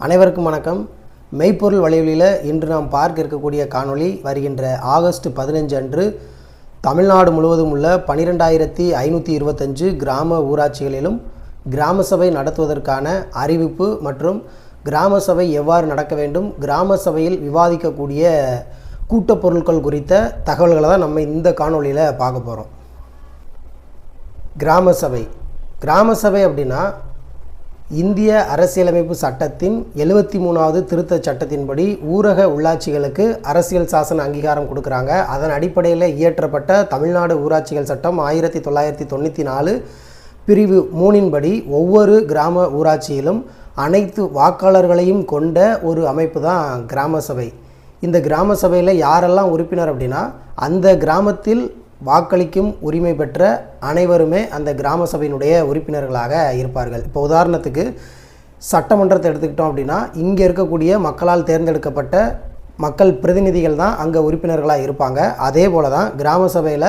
அனைவருக்கும் வணக்கம். மெய்ப்பொருள் வலைவலியில் இன்று நாம் பார்க்க இருக்கக்கூடிய காணொளி வருகின்ற ஆகஸ்ட் பதினஞ்சு அன்று தமிழ்நாடு முழுவதும் உள்ள பனிரெண்டாயிரத்தி ஐநூற்றி இருபத்தஞ்சு கிராம ஊராட்சிகளிலும் கிராம சபை நடத்துவதற்கான அறிவிப்பு மற்றும் கிராம சபை எவ்வாறு நடக்க வேண்டும் கிராம சபையில் விவாதிக்கக்கூடிய கூட்டப் பொருட்கள் குறித்த தகவல்களை தான் நம்ம இந்த காணொளியில் பார்க்க போகிறோம் கிராம சபை. கிராம சபை அப்படின்னா இந்திய அரசியலமைப்பு சட்டத்தின் எழுபத்தி மூணாவது திருத்த சட்டத்தின்படி ஊரக உள்ளாட்சிகளுக்கு அரசியல் சாசன அங்கீகாரம் கொடுக்குறாங்க. அதன் அடிப்படையில் இயற்றப்பட்ட தமிழ்நாடு ஊராட்சிகள் சட்டம் ஆயிரத்தி தொள்ளாயிரத்தி தொண்ணூற்றி நாலு பிரிவு மூணின்படி ஒவ்வொரு கிராம ஊராட்சியிலும் அனைத்து வாக்காளர்களையும் கொண்ட ஒரு அமைப்பு தான் கிராம சபை. இந்த கிராம சபையில் யாரெல்லாம் உறுப்பினர் அப்படின்னா அந்த கிராமத்தில் வாக்களிக்கும் உரிமை பெற்ற அனைவருமே அந்த கிராம சபையினுடைய உறுப்பினர்களாக இருப்பார்கள். இப்போ உதாரணத்துக்கு சட்டமன்றத்தை எடுத்துக்கிட்டோம் அப்படின்னா இங்கே இருக்கக்கூடிய மக்களால் தேர்ந்தெடுக்கப்பட்ட மக்கள் பிரதிநிதிகள் தான் அங்கே உறுப்பினர்களாக இருப்பாங்க. அதே போல தான் கிராம சபையில்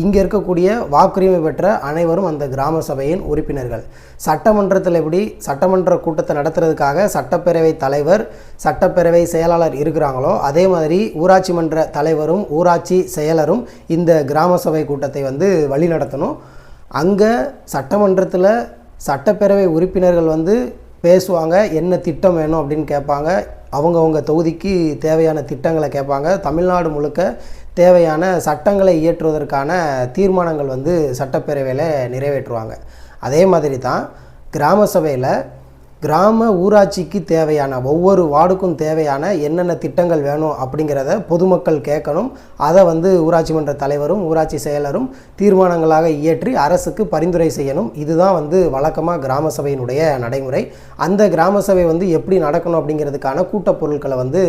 இங்கே இருக்கக்கூடிய வாக்குரிமை பெற்ற அனைவரும் அந்த கிராம சபையின் உறுப்பினர்கள். சட்டமன்றத்தில் எப்படி சட்டமன்ற கூட்டத்தை நடத்துறதுக்காக சட்டப்பேரவை தலைவர் சட்டப்பேரவை செயலாளர் இருக்கிறாங்களோ அதே மாதிரி ஊராட்சி மன்ற தலைவரும் ஊராட்சி செயலரும் இந்த கிராம சபை கூட்டத்தை வந்து வழி நடத்தணும் அங்கே சட்டமன்றத்தில் சட்டப்பேரவை உறுப்பினர்கள் வந்து பேசுவாங்க என்ன திட்டம் வேணும்? அப்படின்னு கேட்பாங்க. அவங்கவுங்க தொகுதிக்கு தேவையான திட்டங்களை கேட்பாங்க. தமிழ்நாடு முழுக்க தேவையான சட்டங்களை இயற்றுவதற்கான தீர்மானங்கள் வந்து சட்டப்பேரவையில் நிறைவேற்றுவாங்க. அதே மாதிரி தான் கிராம சபையில் கிராம ஊராட்சிக்கு தேவையான ஒவ்வொரு வார்டுக்கும் தேவையான என்னென்ன திட்டங்கள் வேணும் அப்படிங்கிறத பொதுமக்கள் கேட்கணும். அதை வந்து ஊராட்சி மன்ற தலைவரும் ஊராட்சி செயலரும் தீர்மானங்களாக இயற்றி அரசுக்கு பரிந்துரை செய்யணும். இதுதான் வந்து வழக்கமாக கிராம சபையினுடைய நடைமுறை. அந்த கிராம சபை வந்து எப்படி நடக்கணும் அப்படிங்கிறதுக்கான கூட்டப் பொருட்களை வந்து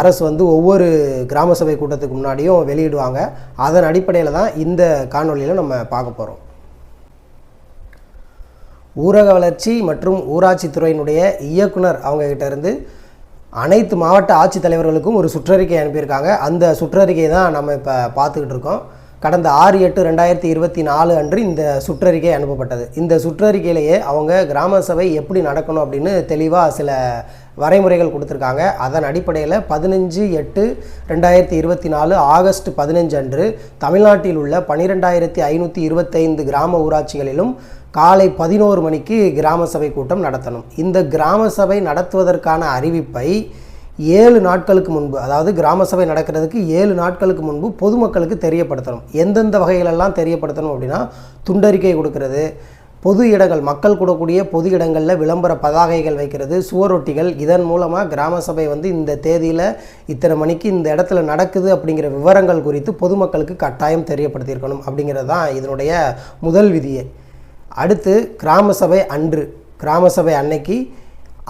அரசு வந்து ஒவ்வொரு கிராம சபை கூட்டத்துக்கு முன்னாடியும் வெளியிடுவாங்க. அதன் அடிப்படையில் தான் இந்த காணொளியில் நம்ம பார்க்க போகிறோம் ஊரக வளர்ச்சி மற்றும் ஊராட்சி துறையினுடைய இயக்குனர் அவங்கக்கிட்ட இருந்து அனைத்து மாவட்ட ஆட்சித்தலைவர்களுக்கும் ஒரு சுற்றறிக்கை அனுப்பியிருக்காங்க. அந்த சுற்றறிக்கையை தான் நம்ம இப்போ பார்த்துக்கிட்டு இருக்கோம். கடந்த ஆறு எட்டு ரெண்டாயிரத்தி இருபத்தி நாலு அன்று இந்த சுற்றறிக்கை அனுப்பப்பட்டது. இந்த சுற்றறிக்கையிலேயே அவங்க கிராம சபை எப்படி நடக்கணும் அப்படின்னு தெளிவாக சில வரைமுறைகள் கொடுத்துருக்காங்க. அதன் அடிப்படையில் பதினஞ்சு எட்டு ரெண்டாயிரத்தி இருபத்தி நாலு ஆகஸ்ட் பதினஞ்சு அன்று தமிழ்நாட்டில் உள்ள பன்னிரெண்டாயிரத்தி ஐநூற்றி இருபத்தைந்து கிராம ஊராட்சிகளிலும் காலை பதினோரு மணிக்கு கிராம சபை கூட்டம் நடத்தணும். இந்த கிராம சபை நடத்துவதற்கான அறிவிப்பை ஏழு நாட்களுக்கு முன்பு அதாவது கிராம சபை நடக்கிறதுக்கு ஏழு நாட்களுக்கு முன்பு பொதுமக்களுக்கு தெரியப்படுத்தணும். எந்தெந்த வகைகளெல்லாம் தெரியப்படுத்தணும் அப்படின்னா துண்டறிக்கை கொடுக்கறது பொது இடங்கள் மக்கள் கூடக்கூடிய பொது இடங்களில் விளம்பர பதாகைகள் வைக்கிறது சுவரொட்டிகள். இதன் மூலமாக கிராம சபை வந்து இந்த தேதியில் இத்தனை மணிக்கு இந்த இடத்துல நடக்குது அப்படிங்கிற விவரங்கள் குறித்து பொதுமக்களுக்கு கட்டாயம் தெரியப்படுத்தியிருக்கணும் அப்படிங்கிறது தான் இதனுடைய முதல் விதியே. அடுத்து கிராம சபை அன்று கிராம சபை அன்னைக்கு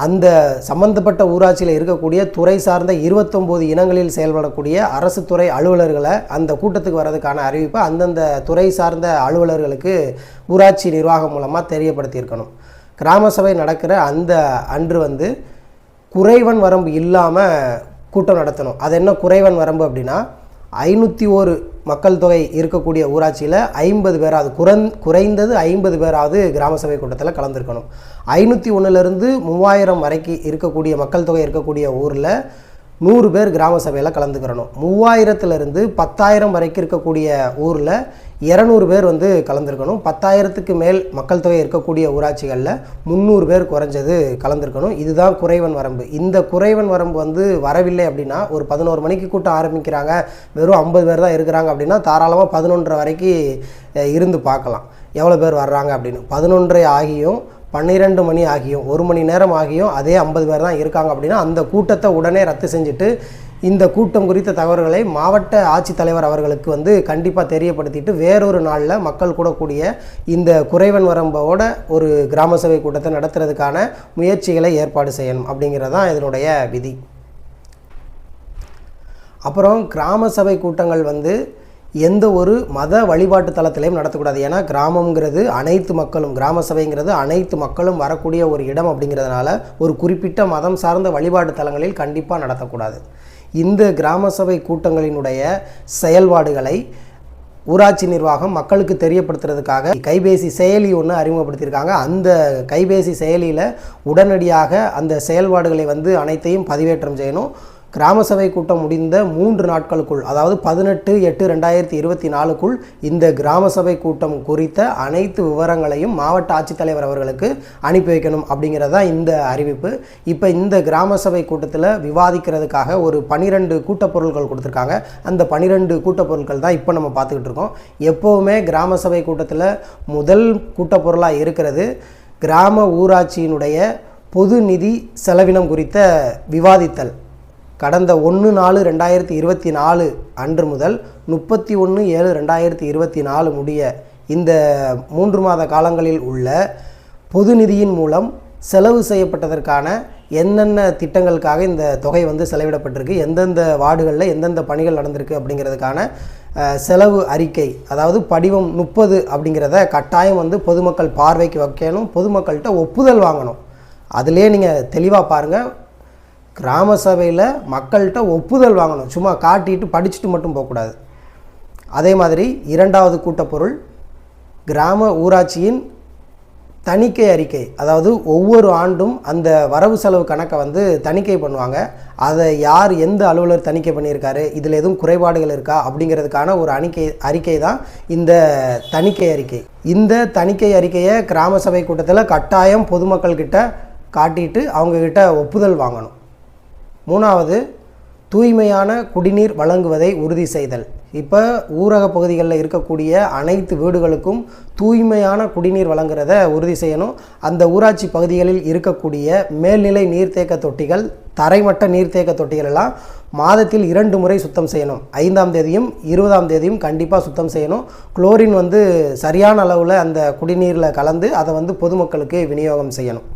அந்த சம்பந்தப்பட்ட ஊராட்சியில் இருக்கக்கூடிய துறை சார்ந்த இருபத்தொம்போது இனங்களில் செயல்படக்கூடிய அரசு துறை அலுவலர்களை அந்த கூட்டத்துக்கு வர்றதுக்கான அறிவிப்பை அந்தந்த துறை சார்ந்த அலுவலர்களுக்கு ஊராட்சி நிர்வாகம் மூலமாக தெரியப்படுத்தியிருக்கணும். கிராம சபை நடக்கிற அந்த அன்று வந்து குறைவன் வரம்பு இல்லாமல் கூட்டம் நடத்தணும். அது என்ன குறைவன் வரம்பு அப்படின்னா ஐநூற்றி ஒரு மக்கள் தொகை இருக்கக்கூடிய ஊராட்சியில் ஐம்பது பேராவது குறைந் குறைந்தது ஐம்பது பேராவது கிராம சபை கூட்டத்தில் கலந்துருக்கணும். ஐநூற்றி ஒன்றுலேருந்து மூவாயிரம் வரைக்கும் இருக்கக்கூடிய மக்கள் தொகை இருக்கக்கூடிய ஊரில் நூறு பேர் கிராம சபையில் கலந்துக்கிறணும். மூவாயிரத்துலேருந்து பத்தாயிரம் வரைக்கும் இருக்கக்கூடிய ஊரில் இரநூறு பேர் வந்து கலந்துருக்கணும். பத்தாயிரத்துக்கு மேல் மக்கள் தொகை இருக்கக்கூடிய ஊராட்சிகளில் முந்நூறு பேர் குறைஞ்சது கலந்துருக்கணும். இதுதான் குறைவன் வரம்பு. இந்த குறைவன் வரம்பு வந்து வரவில்லை அப்படின்னா ஒரு பதினோரு மணிக்கு கூட்டம் ஆரம்பிக்கிறாங்க. வெறும் ஐம்பது பேர் தான் இருக்கிறாங்க அப்படின்னா தாராளமாக பதினொன்றரை வரைக்கும் இருந்து பார்க்கலாம். எவ்வளோ பேர் வர்றாங்க அப்படின்னு. பதினொன்றரை ஆகியும் பன்னிரெண்டு மணி ஆகியும் ஒரு மணி நேரம் ஆகியும் அதே ஐம்பது பேர் தான் இருக்காங்க அப்படின்னா அந்த கூட்டத்தை உடனே ரத்து செஞ்சுட்டு இந்த கூட்டம் குறித்த தகவல்களை மாவட்ட ஆட்சித்தலைவர் அவர்களுக்கு வந்து கண்டிப்பாக தெரியப்படுத்திட்டு வேறொரு நாளில் மக்கள் கூடக்கூடிய இந்த குறைவன் வரம்போட ஒரு கிராம சபை கூட்டத்தை நடத்துறதுக்கான முயற்சிகளை ஏற்பாடு செய்யணும் அப்படிங்கிறது தான் இதனுடைய விதி. அப்புறம் கிராம சபை கூட்டங்கள் வந்து எந்த ஒரு மத வழிபாட்டு தலத்திலையும் நடத்தக்கூடாது. ஏன்னா கிராமங்கிறது அனைத்து மக்களும் கிராம சபைங்கிறது அனைத்து மக்களும் வரக்கூடிய ஒரு இடம் அப்படிங்கிறதுனால ஒரு குறிப்பிட்ட மதம் சார்ந்த வழிபாட்டு தலங்களில் கண்டிப்பாக நடத்தக்கூடாது. இந்த கிராம சபை கூட்டங்களினுடைய செயல்பாடுகளை ஊராட்சி நிர்வாகம் மக்களுக்கு தெரியப்படுத்துறதுக்காக கைபேசி செயலி ஒன்று அறிமுகப்படுத்தியிருக்காங்க. அந்த கைபேசி செயலியில் உடனடியாக அந்த செயல்பாடுகளை வந்து அனைத்தையும் பதிவேற்றம் செய்யணும். கிராம சபை கூட்டம் முடிந்த மூன்று நாட்களுக்குள் அதாவது பதினெட்டு எட்டு ரெண்டாயிரத்தி இருபத்தி நாலுக்குள் இந்த கிராம சபை கூட்டம் குறித்த அனைத்து விவரங்களையும் மாவட்ட ஆட்சித்தலைவர் அவர்களுக்கு அனுப்பி வைக்கணும் அப்படிங்கிறது தான் இந்த அறிவிப்பு. இப்போ இந்த கிராம சபை கூட்டத்தில் விவாதிக்கிறதுக்காக ஒரு பனிரெண்டு கூட்டப்பொருட்கள் கொடுத்துருக்காங்க. அந்த பனிரெண்டு கூட்டப்பொருட்கள் தான் இப்போ நம்ம பார்த்துக்கிட்டு இருக்கோம். எப்போவுமே கிராம சபை கூட்டத்தில் முதல் கூட்டப்பொருளாக இருக்கிறது கிராம ஊராட்சியினுடைய பொது நிதி செலவினம் குறித்த விவாதித்தல். கடந்த ஒன்று நாலு ரெண்டாயிரத்தி இருபத்தி நாலு அன்று முதல் முப்பத்தி ஒன்று ஏழு ரெண்டாயிரத்தி இருபத்தி நாலு முடிய இந்த மூன்று மாத காலங்களில் உள்ள பொது நிதியின் மூலம் செலவு செய்யப்பட்டதற்கான என்னென்ன திட்டங்களுக்காக இந்த தொகை வந்து செலவிடப்பட்டிருக்கு எந்தெந்த வார்டுகளில் எந்தெந்த பணிகள் நடந்திருக்கு அப்படிங்கிறதுக்கான செலவு அறிக்கை அதாவது படிவம் முப்பது அப்படிங்கிறத கட்டாயம் வந்து பொதுமக்கள் பார்வைக்கு வைக்கணும் பொதுமக்கள்கிட்ட ஒப்புதல் வாங்கணும். அதிலே நீங்கள் தெளிவாக பாருங்கள் கிராம சபையில் மக்கள்கிட்ட ஒப்புதல் வாங்கணும். சும்மா காட்டிட்டு படிச்சுட்டு மட்டும் போகக்கூடாது. அதே மாதிரி இரண்டாவது கூட்டப்பொருள் கிராம ஊராட்சியின் தணிக்கை அறிக்கை. அதாவது ஒவ்வொரு ஆண்டும் அந்த வரவு செலவு கணக்கை வந்து தணிக்கை பண்ணுவாங்க. அதை யார் எந்த அலுவலர் தணிக்கை பண்ணியிருக்காரு இதில் எதுவும் குறைபாடுகள் இருக்கா அப்படிங்கிறதுக்கான ஒரு அணிக்கை அறிக்கை தான் இந்த தணிக்கை அறிக்கை. இந்த தணிக்கை அறிக்கையை கிராம சபை கூட்டத்தில் கட்டாயம் பொதுமக்கள்கிட்ட காட்டிட்டு அவங்கக்கிட்ட ஒப்புதல் வாங்கணும். மூணாவது தூய்மையான குடிநீர் வழங்குவதை உறுதி செய்தல். இப்போ ஊரக பகுதிகளில் இருக்கக்கூடிய அனைத்து வீடுகளுக்கும் தூய்மையான குடிநீர் வழங்குறத உறுதி செய்யணும். அந்த ஊராட்சி பகுதிகளில் இருக்கக்கூடிய மேல்நிலை நீர்த்தேக்க தொட்டிகள் தரைமட்ட நீர்த்தேக்க தொட்டிகள் எல்லாம் மாதத்தில் இரண்டு முறை சுத்தம் செய்யணும். ஐந்தாம் தேதியும் இருபதாம் தேதியும் கண்டிப்பாக சுத்தம் செய்யணும். குளோரின் வந்து சரியான அளவில் அந்த குடிநீரில் கலந்து அதை வந்து பொதுமக்களுக்கு விநியோகம் செய்யணும்.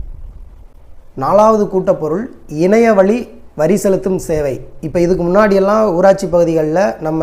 நாலாவது கூட்டப்பொருள் இணைய வழி வரி செலுத்தும் சேவை. இப்போ இதுக்கு முன்னாடியெல்லாம் ஊராட்சி பகுதிகளில் நம்ம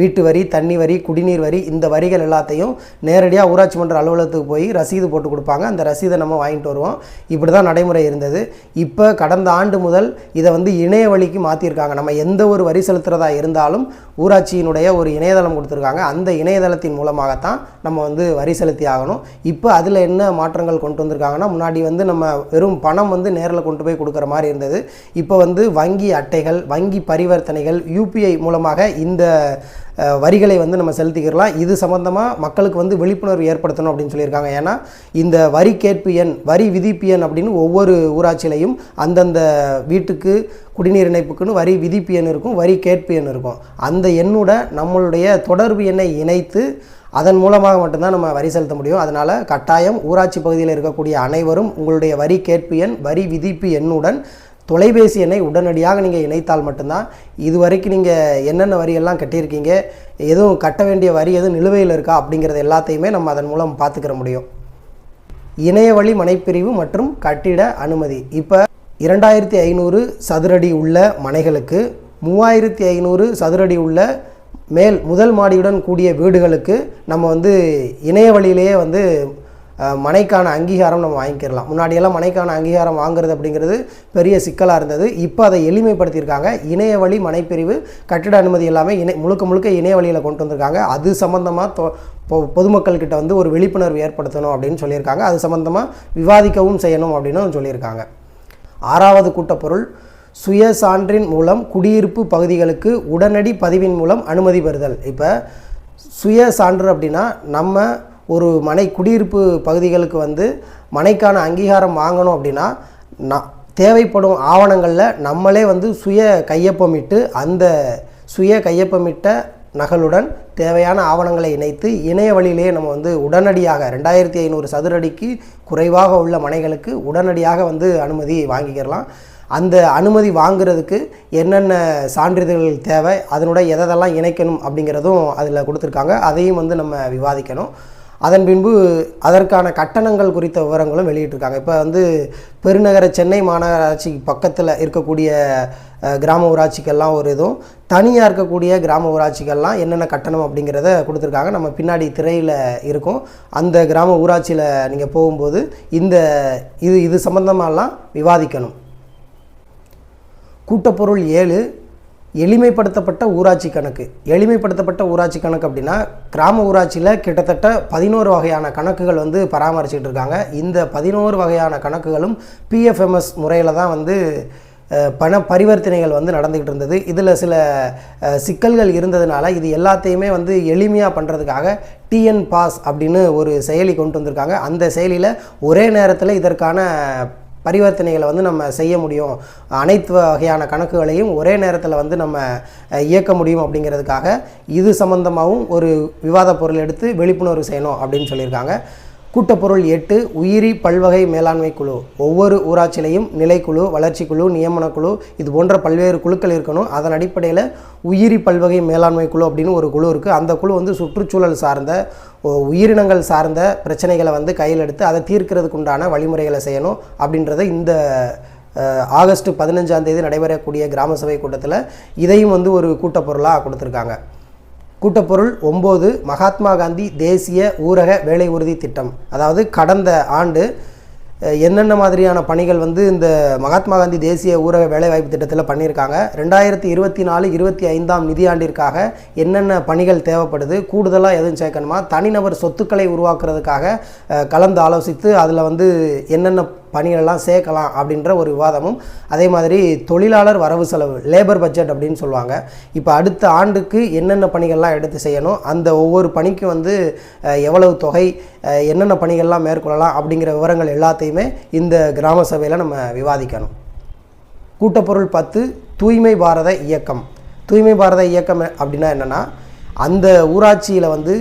வீட்டு வரி தண்ணி வரி குடிநீர் வரி இந்த வரிகள் எல்லாத்தையும் நேரடியாக ஊராட்சி மன்ற அலுவலகத்துக்கு போய் ரசீது போட்டு கொடுப்பாங்க. அந்த ரசீதை நம்ம வாங்கிட்டு வருவோம். இப்படி தான் நடைமுறை இருந்தது. இப்போ கடந்த ஆண்டு முதல் இதை வந்து இணைய வழிக்கு மாற்றிருக்காங்க நம்ம எந்த ஒரு வரி செலுத்துகிறதா இருந்தாலும் ஊராட்சியினுடைய ஒரு இணையதளம் கொடுத்துருக்காங்க. அந்த இணையதளத்தின் மூலமாகத்தான் நம்ம வந்து வரி செலுத்தி ஆகணும். இப்போ அதில் என்ன மாற்றங்கள் கொண்டு வந்திருக்காங்கன்னா முன்னாடி வந்து நம்ம வெறும் பணம் வந்து நேரில் கொண்டு போய் கொடுக்குற மாதிரி இருந்தது. இப்போ வந்து வங்கி அட்டைகள் வங்கி பரிவர்த்தனைகள் யூபிஐ மூலமாக இந்த வரிகளை வந்து நம்ம செலுத்திக்கிறலாம் இது சம்மந்தமாக மக்களுக்கு வந்து விழிப்புணர்வு ஏற்படுத்தணும் அப்படின்னு சொல்லியிருக்காங்க. ஏன்னா இந்த வரி கேட்பு எண் வரி விதிப்பு எண் அப்படின்னு ஒவ்வொரு ஊராட்சியிலையும் அந்தந்த வீட்டுக்கு குடிநீர் இணைப்புக்குன்னு வரி விதிப்பு எண் இருக்கும் வரி கேட்பு எண் இருக்கும். அந்த எண்ணோட நம்மளுடைய தொடர்பு எண்ணை இணைத்து அதன் மூலமாக மட்டும்தான் நம்ம வரி செலுத்த முடியும். அதனால் கட்டாயம் ஊராட்சி பகுதியில் இருக்கக்கூடிய அனைவரும் உங்களுடைய வரி கேட்பு எண் வரி விதிப்பு எண்ணுடன் தொலைபேசி எண்ணை உடனடியாக நீங்கள் இணைத்தால் மட்டும்தான் இது வரைக்கும் நீங்கள் என்னென்ன வரியெல்லாம் கட்டியிருக்கீங்க எதுவும் கட்ட வேண்டிய வரி எதுவும் நிலுவையில் இருக்கா அப்படிங்கிறது எல்லாத்தையுமே நம்ம அதன் மூலம் பார்த்துக்கிற முடியும். இணையவழி மனைப்பிரிவு மற்றும் கட்டிட அனுமதி. இப்போ இரண்டாயிரத்தி ஐநூறு சதுரடி உள்ள மனைகளுக்கு மூவாயிரத்தி ஐநூறு சதுரடி உள்ள மேல் முதல் மாடியுடன் கூடிய வீடுகளுக்கு நம்ம வந்து இணைய வழியிலேயே வந்து மனைக்கான அங்கீகாரம் நம்ம வாங்கிக்கிறலாம். முன்னாடியெல்லாம் மனைக்கான அங்கீகாரம் வாங்குறது அப்படிங்கிறது பெரிய சிக்கலாக இருந்தது. இப்போ அதை எளிமைப்படுத்தியிருக்காங்க. இணைய வழி மனைப்பிரிவு கட்டிட அனுமதி எல்லாமே இணை முழுக்க முழுக்க இணைய வழியில் கொண்டு வந்திருக்காங்க. அது சம்மந்தமாக தொ பொ- பொதுமக்கள்கிட்ட வந்து ஒரு விழிப்புணர்வு ஏற்படுத்தணும் அப்படின்னு சொல்லியிருக்காங்க. அது சம்மந்தமாக விவாதிக்கவும் செய்யணும் அப்படின்னு சொல்லியிருக்காங்க. ஆறாவது கூட்டப்பொருள் சுய சான்றின் மூலம் குடியிருப்பு பகுதிகளுக்கு உடனடி பதிவின் மூலம் அனுமதி பெறுதல். இப்போ சுய சான்று அப்படின்னா நம்ம ஒரு மனை குடியிருப்பு பகுதிகளுக்கு வந்து மனைக்கான அங்கீகாரம் வாங்கணும் அப்படின்னா நான் தேவைப்படும் ஆவணங்களில் நம்மளே வந்து சுய கையொப்பமிட்டு அந்த சுய கையொப்பமிட்ட நகலுடன் தேவையான ஆவணங்களை இணைத்து இணைய வழியிலேயே நம்ம வந்து உடனடியாக ரெண்டாயிரத்தி ஐநூறு சதுரடிக்கு குறைவாக உள்ள மனைகளுக்கு உடனடியாக வந்து அனுமதி வாங்கிக்கிறலாம். அந்த அனுமதி வாங்குறதுக்கு என்னென்ன சான்றிதழ்கள் தேவை அதனுடைய எதெல்லாம் இணைக்கணும் அப்படிங்கிறதும் அதில் கொடுத்துருக்காங்க. அதையும் வந்து நம்ம விவாதிக்கணும். அதன் பின்பு அதற்கான கட்டணங்கள் குறித்த விவரங்களும் வெளியிட்டிருக்காங்க. இப்போ வந்து பெருநகர சென்னை மாநகராட்சி பக்கத்தில் இருக்கக்கூடிய கிராம ஊராட்சிக்கெல்லாம் ஒரு இதுவும் தனியாக இருக்கக்கூடிய கிராம ஊராட்சிகள்லாம் என்னென்ன கட்டணம் அப்படிங்கிறத கொடுத்துருக்காங்க. நம்ம பின்னாடி திரையில் இருக்கும். அந்த கிராம ஊராட்சியில் நீங்கள் போகும்போது இந்த இது இது சம்மந்தமாலாம் விவாதிக்கணும். கூட்டப்பொருள் ஏழு எளிமைப்படுத்தப்பட்ட ஊராட்சி கணக்கு. எளிமைப்படுத்தப்பட்ட ஊராட்சி கணக்கு அப்படின்னா கிராம ஊராட்சியில் கிட்டத்தட்ட பதினோரு வகையான கணக்குகள் வந்து பராமரிச்சுட்டு இருக்காங்க. இந்த பதினோரு வகையான கணக்குகளும் பிஎஃப்எம்எஸ் முறையில் தான் வந்து பண பரிவர்த்தனைகள் வந்து நடந்துக்கிட்டு இருந்தது. இதில் சில சிக்கல்கள் இருந்ததுனால இது எல்லாத்தையுமே வந்து எளிமையாக பண்ணுறதுக்காக டிஎன் பாஸ் அப்படின்னு ஒரு செயலி கொண்டு வந்திருக்காங்க. அந்த செயலியில் ஒரே நேரத்தில் இதற்கான பரிவர்த்தனைகளை வந்து நம்ம செய்ய முடியும். அனைத்து வகையான கணக்குகளையும் ஒரே நேரத்தில் வந்து நம்ம இயக்க முடியும் அப்படிங்கிறதுக்காக இது சம்மந்தமாகவும் ஒரு விவாத பொருள் எடுத்து விழிப்புணர்வு செய்யணும் அப்படின்னு சொல்லியிருக்காங்க. கூட்டப்பொருள் எட்டு உயிரி பல்வகை மேலாண்மை குழு. ஒவ்வொரு ஊராட்சியிலையும் நிலைக்குழு வளர்ச்சிக்குழு நியமனக்குழு இது போன்ற பல்வேறு குழுக்கள் இருக்கணும். அதன் அடிப்படையில் உயிரி பல்வகை மேலாண்மை குழு அப்படின்னு ஒரு குழு இருக்குது அந்த குழு வந்து சுற்றுச்சூழல் சார்ந்த உயிரினங்கள் சார்ந்த பிரச்சனைகளை வந்து கையில் எடுத்து அதை தீர்க்கிறதுக்கு உண்டான வழிமுறைகளை செய்யணும் அப்படின்றத இந்த ஆகஸ்ட் பதினஞ்சாம் தேதி நடைபெறக்கூடிய கிராம சபை கூட்டத்தில் இதையும் வந்து ஒரு கூட்டப்பொருளாக கொடுத்துருக்காங்க. கூட்டப்பொருள் ஒம்பது மகாத்மா காந்தி தேசிய ஊரக வேலை உறுதி திட்டம். அதாவது கடந்த ஆண்டு என்னென்ன மாதிரியான பணிகள் வந்து இந்த மகாத்மா காந்தி தேசிய ஊரக வேலைவாய்ப்பு திட்டத்தில் பண்ணியிருக்காங்க ரெண்டாயிரத்தி இருபத்தி நாலு இருபத்தி ஐந்தாம் நிதியாண்டிற்காக என்னென்ன பணிகள் தேவைப்படுது கூடுதலாக எதுவும் சேர்க்கணுமா தனிநபர் சொத்துக்களை உருவாக்குறதுக்காக கலந்து ஆலோசித்து அதில் வந்து என்னென்ன பணிகளெல்லாம் சேர்க்கலாம் அப்படின்ற ஒரு விவாதமும் அதே மாதிரி தொழிலாளர் வரவு செலவு லேபர் பட்ஜெட் அப்படின்னு சொல்லுவாங்க. இப்போ அடுத்த ஆண்டுக்கு என்னென்ன பணிகள்லாம் எடுத்து செய்யணும் அந்த ஒவ்வொரு பணிக்கும் வந்து எவ்வளவு தொகை என்னென்ன பணிகள்லாம் மேற்கொள்ளலாம் அப்படிங்கிற விவரங்கள் எல்லாத்தையுமே இந்த கிராம சபையில் நம்ம விவாதிக்கணும். கூட்டப்பொருள் பத்து தூய்மை பாரத இயக்கம். தூய்மை பாரத இயக்கம் அப்படின்னா என்னென்னா அந்த ஊராட்சியில் வந்து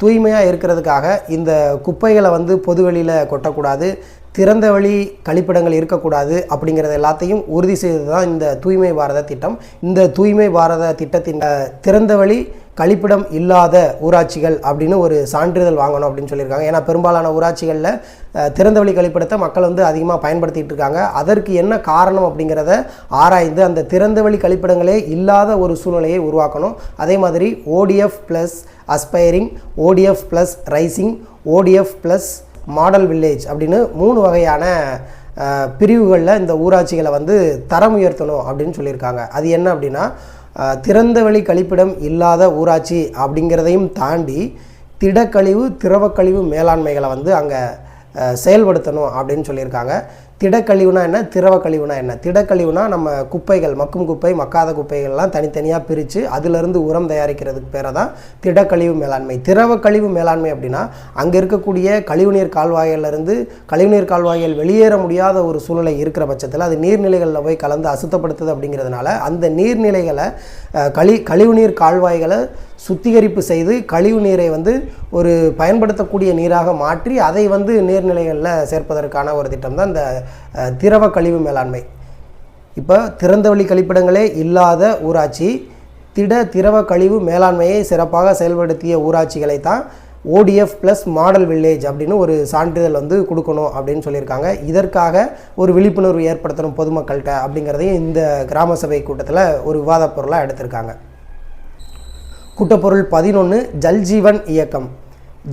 தூய்மையாக இருக்கிறதுக்காக இந்த குப்பைகளை வந்து பொதுவெளியில் கொட்டக்கூடாது திறந்த வழி கழிப்பிடங்கள் இருக்கக்கூடாது அப்படிங்கிறது எல்லாத்தையும் உறுதி செய்தது தான் இந்த தூய்மை பாரத திட்டம். இந்த தூய்மை பாரத திட்டத்தின் திறந்த வழி கழிப்பிடம் இல்லாத ஊராட்சிகள் அப்படின்னு ஒரு சான்றிதழ் வாங்கணும் அப்படின்னு சொல்லியிருக்காங்க. ஏன்னா பெரும்பாலான ஊராட்சிகளில் அஹ், திறந்தவெளி கழிப்பிடத்தை மக்கள் வந்து அதிகமாக பயன்படுத்திட்டு இருக்காங்க. அதற்கு என்ன காரணம் அப்படிங்கிறத ஆராய்ந்து அந்த திறந்தவெளி கழிப்பிடங்களே இல்லாத ஒரு சூழ்நிலையை உருவாக்கணும். அதே மாதிரி ODF plus aspiring ODF plus rising ODF plus model village அப்படின்னு மூணு வகையான பிரிவுகளில் இந்த ஊராட்சிகளை வந்து தரம் உயர்த்தணும் அப்படின்னு சொல்லியிருக்காங்க. அது என்ன அப்படின்னா திறந்தவெளி கழிப்பிடம் இல்லாத ஊராட்சி அப்படிங்கிறதையும் தாண்டி திடக்கழிவு திரவக்கழிவு மேலாண்மைகளை வந்து அங்கே செயல்படுத்தணும் அப்படின்னு சொல்லியிருக்காங்க. திடக்கழிவுனா என்ன? திரவ கழிவுனா என்ன? திடக்கழிவுனா நம்ம குப்பைகள் மக்கும் குப்பை மக்காத குப்பைகள்லாம் தனித்தனியாக பிரித்து அதிலிருந்து உரம் தயாரிக்கிறதுக்கு பேரை தான் திடக்கழிவு மேலாண்மை. திரவ கழிவு மேலாண்மை அப்படின்னா அங்கே இருக்கக்கூடிய கழிவுநீர் கால்வாயிலிருந்து கழிவுநீர் கால்வாய்கள் வெளியேற முடியாத ஒரு சூழ்நிலை இருக்கிற பட்சத்தில் அது நீர்நிலைகளில் போய் கலந்து அசுத்தப்படுத்துது அப்படிங்கிறதுனால அந்த நீர்நிலைகளை கழி கழிவுநீர் கால்வாய்களை சுத்திகரிப்பு செய்து கழிவு நீரை வந்து ஒரு பயன்படுத்தக்கூடிய நீராக மாற்றி அதை வந்து நீர்நிலைகளில் சேர்ப்பதற்கான ஒரு திட்டம் தான் இந்த திரவ கழிவு மேலாண்மை. இப்போ திறந்தவெளி கழிப்பிடங்களே இல்லாத ஊராட்சி திட திரவ கழிவு மேலாண்மையை சிறப்பாக செயல்படுத்திய ஊராட்சிகளை தான் ஓடிஎஃப் ப்ளஸ் மாடல் வில்லேஜ் அப்படின்னு ஒரு சான்றிதழ் வந்து கொடுக்கணும் அப்படின்னு சொல்லியிருக்காங்க. இதற்காக ஒரு விழிப்புணர்வு ஏற்படுத்தணும் பொதுமக்கள்கிட்ட அப்படிங்கிறதையும் இந்த கிராம சபை கூட்டத்தில் ஒரு விவாதப் பொருளாக எடுத்திருக்காங்க. கூட்டப்பொருள் பதினொன்று ஜல்ஜீவன் இயக்கம்.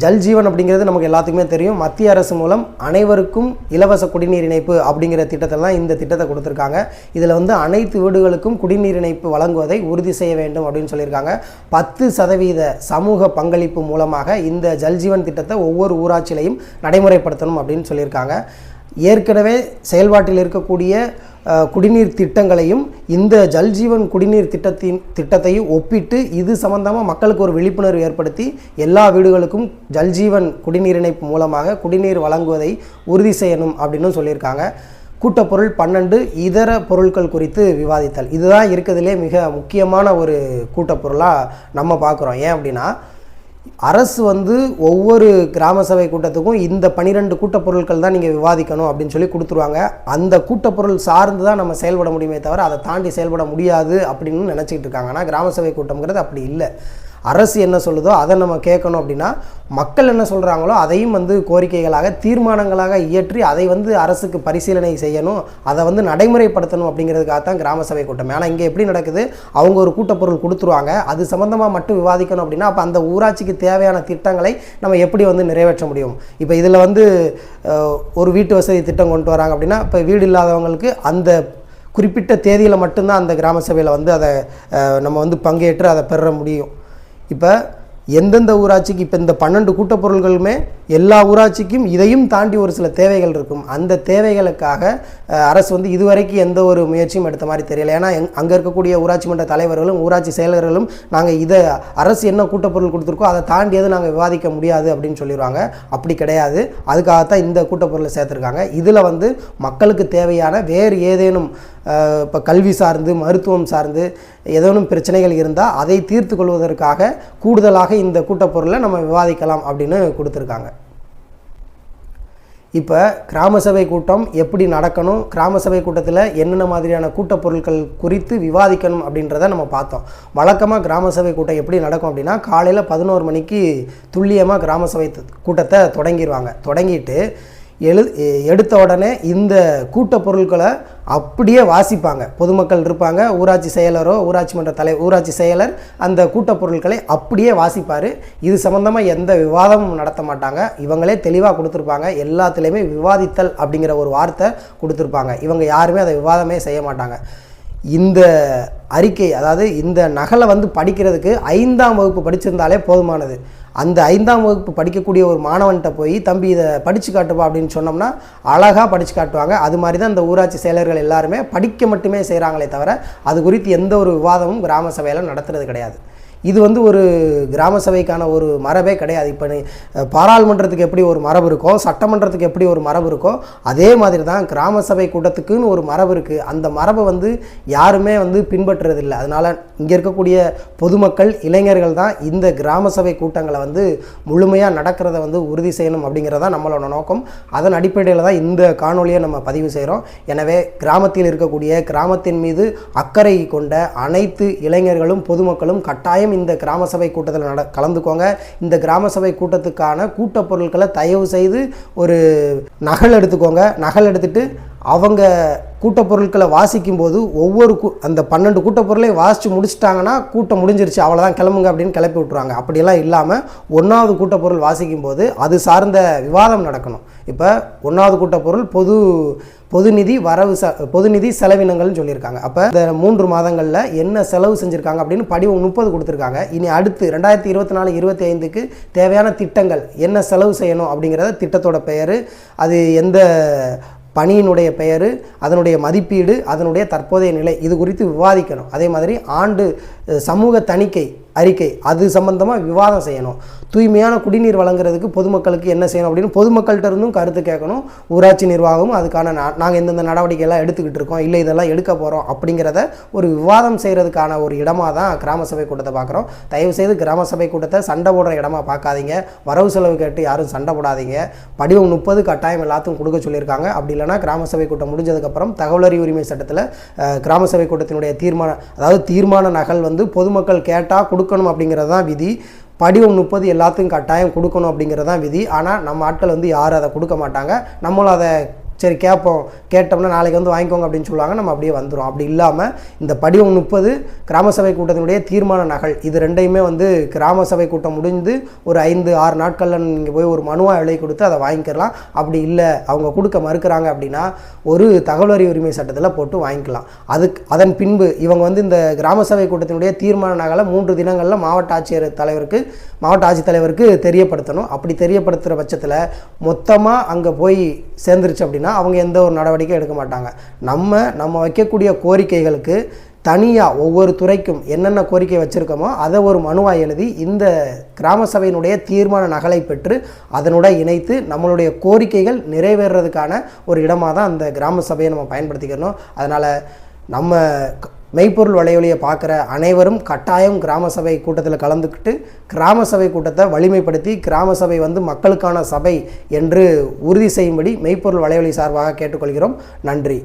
ஜல்ஜீவன் அப்படிங்கிறது நமக்கு எல்லாத்துக்குமே தெரியும். மத்திய அரசு மூலம் அனைவருக்கும் இலவச குடிநீர் இணைப்பு அப்படிங்கிற திட்டத்தெல்லாம் இந்த திட்டத்தை கொடுத்துருக்காங்க. இதில் வந்து அனைத்து வீடுகளுக்கும் குடிநீர் இணைப்பு வழங்குவதை உறுதி செய்ய வேண்டும் அப்படின்னு சொல்லியிருக்காங்க. பத்து சதவீத சமூக பங்களிப்பு மூலமாக இந்த ஜல்ஜீவன் திட்டத்தை ஒவ்வொரு ஊராட்சியிலையும் நடைமுறைப்படுத்தணும் அப்படின்னு சொல்லியிருக்காங்க. ஏற்கனவே செயல்பாட்டில் இருக்கக்கூடிய குடிநீர் திட்டங்களையும் இந்த ஜல்ஜீவன் குடிநீர் திட்டத்தின் திட்டத்தையும் ஒப்பிட்டு இது சம்பந்தமாக மக்களுக்கு ஒரு விழிப்புணர்வு ஏற்படுத்தி எல்லா வீடுகளுக்கும் ஜல்ஜீவன் குடிநீர் இணைப்பு மூலமாக குடிநீர் வழங்குவதை உறுதி செய்யணும் அப்படின்னு சொல்லியிருக்காங்க. கூட்டப்பொருள் பன்னெண்டு இதர பொருட்கள் குறித்து விவாதித்தல். இதுதான் இருக்கிறதுலே மிக முக்கியமான ஒரு கூட்டப்பொருளாக நம்ம பார்க்குறோம். ஏன் அப்படின்னா அரசு வந்து ஒவ்வொரு கிராம சபை கூட்டத்துக்கும் இந்த பனிரெண்டு கூட்டப்பொருட்கள் தான் நீங்கள் விவாதிக்கணும் அப்படின்னு சொல்லி கொடுத்துருவாங்க. அந்த கூட்டப்பொருள் சார்ந்து தான் நம்ம செயல்பட முடியுமே தவிர அதை தாண்டி செயல்பட முடியாது அப்படின்னு நினச்சிக்கிட்டு இருக்காங்க. ஆனால் கிராம சபை கூட்டம்ங்கிறது அப்படி இல்லை. அரசு என்ன சொல்லுதோ அதை நம்ம கேட்கணும் அப்படின்னா மக்கள் என்ன சொல்கிறாங்களோ அதையும் வந்து கோரிக்கைகளாக தீர்மானங்களாக இயற்றி அதை வந்து அரசுக்கு பரிசீலனை செய்யணும் அதை வந்து நடைமுறைப்படுத்தணும் அப்படிங்கிறதுக்காக தான் கிராம சபை கூட்டம். ஆனால் இங்கே எப்படி நடக்குது? அவங்க ஒரு கூட்டப்பொருள் கொடுத்துருவாங்க. அது சம்மந்தமாக மட்டும் விவாதிக்கணும் அப்படின்னா அப்போ அந்த ஊராட்சிக்கு தேவையான திட்டங்களை நம்ம எப்படி வந்து நிறைவேற்ற முடியும்? இப்போ இதில் வந்து ஒரு வீட்டு வசதி திட்டம் கொண்டு வராங்க அப்படின்னா இப்போ வீடு இல்லாதவங்களுக்கு அந்த குறிப்பிட்ட தேதியில் மட்டும்தான் அந்த கிராம சபையில் வந்து அதை நம்ம வந்து பங்கேற்று அதை பெற முடியும். இப்போ எந்தெந்த ஊராட்சிக்கு இப்போ இந்த பன்னெண்டு கூட்டப்பொருள்களுமே எல்லா ஊராட்சிக்கும் இதையும் தாண்டி ஒரு சில தேவைகள் இருக்கும். அந்த தேவைகளுக்காக அரசு வந்து இதுவரைக்கும் எந்த ஒரு முயற்சியும் எடுத்த மாதிரி தெரியல. ஏன்னா அங்கே இருக்கக்கூடிய ஊராட்சி மன்ற தலைவர்களும் ஊராட்சி செயலர்களும் நாங்கள் இதை அரசு என்ன கூட்டப்பொருள் கொடுத்துருக்கோ அதை தாண்டி எதுவும் நாங்கள் விவாதிக்க முடியாது அப்படின்னு சொல்லிடுவாங்க அப்படி கிடையாது. அதுக்காகத்தான் இந்த கூட்டப்பொருளை சேர்த்துருக்காங்க. இதில் வந்து மக்களுக்கு தேவையான வேறு ஏதேனும் இப்போ கல்வி சார்ந்து மருத்துவம் சார்ந்து ஏதேனும் பிரச்சனைகள் இருந்தால் அதை தீர்த்து கொள்வதற்காக கூடுதலாக இந்த கூட்டப்பொருளை நம்ம விவாதிக்கலாம் அப்படின்னு கொடுத்துருக்காங்க. இப்போ கிராம சபை கூட்டம் எப்படி நடக்கணும் கிராம சபை கூட்டத்தில் என்னென்ன மாதிரியான கூட்டப்பொருட்கள் குறித்து விவாதிக்கணும் அப்படின்றத நம்ம பார்த்தோம். வழக்கமாக கிராம சபை கூட்டம் எப்படி நடக்கும் அப்படின்னா காலையில் பதினோரு மணிக்கு துல்லியமாக கிராம சபை கூட்டத்தை தொடங்கிடுவாங்க தொடங்கிட்டு எழு எடுத்த உடனே இந்த கூட்ட பொருட்களை அப்படியே வாசிப்பாங்க. பொதுமக்கள் இருப்பாங்க ஊராட்சி செயலரோ ஊராட்சி மன்ற தலை ஊராட்சி செயலர் அந்த கூட்ட பொருட்களை அப்படியே வாசிப்பார். இது சம்மந்தமாக எந்த விவாதமும் நடத்த மாட்டாங்க. இவங்களே தெளிவாக கொடுத்துருப்பாங்க. எல்லாத்துலேயுமே விவாதித்தல் அப்படிங்கிற ஒரு வார்த்தை கொடுத்துருப்பாங்க. இவங்க யாருமே அதை விவாதமே செய்ய மாட்டாங்க. இந்த அறிக்கை அதாவது இந்த நகலை வந்து படிக்கிறதுக்கு ஐந்தாம் வகுப்பு படிச்சிருந்தாலே போதுமானது. அந்த ஐந்தாம் வகுப்பு படிக்கக்கூடிய ஒரு மாணவன்கிட்ட போய் தம்பி இதை படித்து காட்டுப்பா அப்படின்னு சொன்னோம்னா அழகாக படித்து காட்டுவாங்க. அது மாதிரி தான் இந்த ஊராட்சி செயலர்கள் எல்லாருமே படிக்க மட்டுமே செய்கிறாங்களே தவிர அது குறித்து எந்த ஒரு விவாதமும் கிராம சபையில் நடத்துறது கிடையாது. இது வந்து ஒரு கிராம சபைக்கான ஒரு மரபே கிடையாது. இப்போ பாராளுமன்றத்துக்கு எப்படி ஒரு மரபு இருக்கோ சட்டமன்றத்துக்கு எப்படி ஒரு மரபு இருக்கோ அதே மாதிரி தான் கிராம சபை கூட்டத்துக்குன்னு ஒரு மரபு இருக்குது அந்த மரபை வந்து யாருமே வந்து பின்பற்றுறதில்லை. அதனால் இங்கே இருக்கக்கூடிய பொதுமக்கள் இளைஞர்கள் தான் இந்த கிராம சபை கூட்டங்களை வந்து முழுமையாக நடக்கிறத வந்து உறுதி செய்யணும் அப்படிங்கிறது தான் நம்மளோட நோக்கம். அதன் அடிப்படையில் தான் இந்த காணொலியை நம்ம பதிவு செய்கிறோம் எனவே கிராமத்தில் இருக்கக்கூடிய கிராமத்தின் மீது அக்கறை கொண்ட அனைத்து இளைஞர்களும் பொதுமக்களும் கட்டாயம் இந்த கிராம சபை கூட்டத்தில் நட கலந்துக்கோங்க. இந்த கிராம சபை கூட்டத்துக்கான கூட்டப் பொருட்களை தயவு செய்து ஒரு நகல் எடுத்துக்கோங்க. நகல் எடுத்துட்டு அவங்க கூட்டப்பொருட்களை வாசிக்கும் வாசிக்கும்போது ஒவ்வொரு கூ அந்த பன்னெண்டு கூட்டப்பொருளையும் வாசித்து முடிச்சிட்டாங்கன்னா கூட்டம் முடிஞ்சிருச்சு அவ்வளோதான் கிளம்புங்க அப்படின்னு கிளப்பி விட்ருவாங்க அப்படியெல்லாம் இல்லாமல் ஒன்றாவது கூட்டப்பொருள் வாசிக்கும் வாசிக்கும்போது அது சார்ந்த விவாதம் நடக்கணும். இப்போ ஒன்றாவது கூட்டப்பொருள் பொது பொது நிதி வரவு ச பொது நிதி செலவினங்கள்னு சொல்லியிருக்காங்க. அப்போ இந்த மூன்று மாதங்களில் என்ன செலவு செஞ்சுருக்காங்க அப்படின்னு படிவம் முப்பது கொடுத்துருக்காங்க. இனி அடுத்து ரெண்டாயிரத்தி இருபத்தி நாலு இருபத்தி ஐந்துக்கு தேவையான திட்டங்கள் என்ன செலவு செய்யணும் அப்படிங்கிறத திட்டத்தோட பெயர் அது எந்த பணியினுடைய பெயர் அதனுடைய மதிப்பீடு அதனுடைய தற்போதைய நிலை இது குறித்து விவாதிக்கணும். அதே மாதிரி ஆண்டு சமூக தணிக்கை அறிக்கை. அது சம்பந்தமாக விவாதம் செய்யணும். தூய்மையான குடிநீர் வழங்குறதுக்கு பொதுமக்களுக்கு என்ன செய்யணும் அப்படின்னு பொதுமக்கள்கிட்ட இருந்தும் கருத்து கேட்கணும். ஊராட்சி நிர்வாகமும் அதுக்கான நாங்கள் எந்தெந்த நடவடிக்கையெல்லாம் எடுத்துக்கிட்டு இருக்கோம். இல்லை இதெல்லாம் எடுக்க போகிறோம் அப்படிங்கிறத ஒரு விவாதம் செய்கிறதுக்கான ஒரு இடமாக தான் கிராம சபை கூட்டத்தை பார்க்குறோம் தயவுசெய்து கிராம சபை கூட்டத்தை சண்டை போடுற இடமா பார்க்காதீங்க வரவு செலவு கேட்டு யாரும் சண்டை போடாதீங்க. படிவம் முப்பது கட்டாயம் எல்லாத்துக்கும் கொடுக்க சொல்லியிருக்காங்க. அப்படி இல்லைன்னா கிராம சபை கூட்டம் முடிஞ்சதுக்கப்புறம் தகவலறி உரிமை சட்டத்தில் கிராம சபை கூட்டத்தினுடைய தீர்மானம் அதாவது தீர்மான நகல் வந்து பொதுமக்கள் கேட்டால் கொடுக்கணும் அப்படிங்கிறது தான் விதி. படிவம் முப்பது எல்லாத்துக்கும் கட்டாயம் கொடுக்கணும் அப்படிங்கிறது தான் விதி. ஆனால் நம்ம ஆட்கள் வந்து யாரும் அதை கொடுக்க மாட்டாங்க. நம்மளும் அதை சரி கேட்போம் கேட்டோம்னா நாளைக்கு வந்து வாங்கிக்கோங்க அப்படின்னு சொல்லுவாங்க. நம்ம அப்படியே வந்துடும் அப்படி இல்லாமல் இந்த படிவம் முப்பது கிராம சபை கூட்டத்தினுடைய தீர்மான நகல். இது ரெண்டையுமே வந்து கிராம சபை கூட்டம் முடிந்து ஒரு ஐந்து ஆறு நாட்களில் நீங்கள் போய் ஒரு மனுவாக விலை கொடுத்து அதை வாங்கிக்கலாம். அப்படி இல்லை அவங்க கொடுக்க மறுக்கிறாங்க அப்படின்னா ஒரு தகவல் அறிவு உரிமை சட்டத்தில் போட்டு வாங்கிக்கலாம். அதுக்கு அதன் பின்பு இவங்க வந்து இந்த கிராம சபை கூட்டத்தினுடைய தீர்மான நகலை மூன்று தினங்களில் மாவட்ட ஆட்சியர் தலைவருக்கு மாவட்ட ஆட்சித்தலைவருக்கு தெரியப்படுத்தணும். அப்படி தெரியப்படுத்துகிற பட்சத்தில் மொத்தமாக அங்கே போய் சேர்ந்துருச்சு அப்படின்னா அவங்க எந்த ஒரு நடவடிக்கையும் எடுக்க மாட்டாங்க. நம்ம நம்ம வைக்கக்கூடிய கோரிக்கைகளுக்கு தனியாக ஒவ்வொரு துறைக்கும் என்னென்ன கோரிக்கை வச்சுருக்கோமோ அதை ஒரு மனுவாக எழுதி இந்த கிராம சபையினுடைய தீர்மான நகலை பெற்று அதனுடன் இணைத்து நம்மளுடைய கோரிக்கைகள் நிறைவேறதுக்கான ஒரு இடமாக தான் அந்த கிராம சபையை நம்ம பயன்படுத்திக்கணும் அதனால் நம்ம மெய்ப்பொருள் வலையொலியை பார்க்குற அனைவரும் கட்டாயம் கிராம சபை கூட்டத்தில் கலந்துக்கிட்டு கிராம சபை கூட்டத்தை வலிமைப்படுத்தி கிராம சபை வந்து மக்களுக்கான சபை என்று உறுதி செய்யும்படி மெய்ப்பொருள் வலையொலி சார்பாக கேட்டுக்கொள்கிறோம். நன்றி.